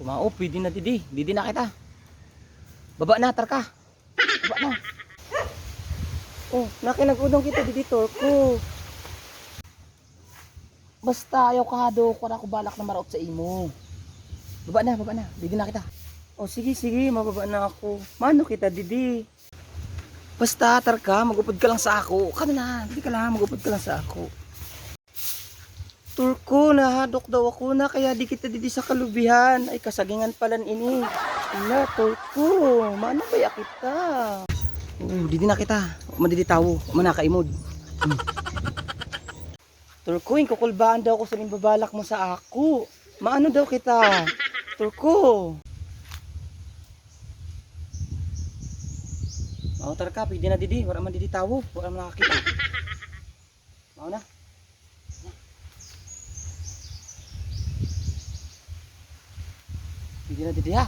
Oh, pwede na didi. Didi na kita. Baba na, tarka. Baba na. Oh, nakinagudong kita didi, Torko. Basta ayaw ka do, ko na ako balak na maraot sa imo. Baba na, baba na. Didi na kita. Oh, sige, sige, mababa na ako. Mano kita, didi. Basta, tarka, magupod ka lang sa ako. Kano na, hindi ka lang, magupod ka lang sa ako. Turko, nahadok daw ako na kaya di kita didi sa kalubihan. Ay, kasagingan palan ini. Ina, Turko, mano kaya kita? Oo, didi na kita. Madidi tawo, manakaimod. Hmm. Turko, yung kukulbaan daw ko sa babalak mo sa ako. Maano daw kita? Turko. Mao tar ka, pwede na didi. Wala man didi tawo. Wala man nakakita. Mao na. Pwede na didi ha.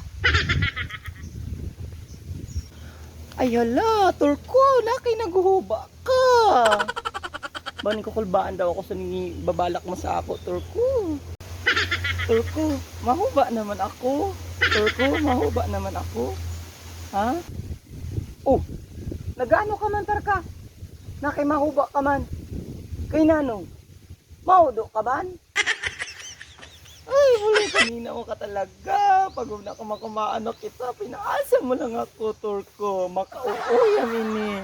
Ay hala, Turko, laki naguhuba ka. Banin ko kulbaan daw ako sa ni babalak mo sa ako, Turko. Turko, mahuba naman ako. Turko, mahuba naman ako. Ha? Oh, nagano ka man tarka? Nakay mahuba ka man. Kay nanong, maudo ka man? Ay, wala kanina mo ka talaga. Pag na kumakumaan kita, pinaasa mo lang ako, Turko. Makauuya, mini.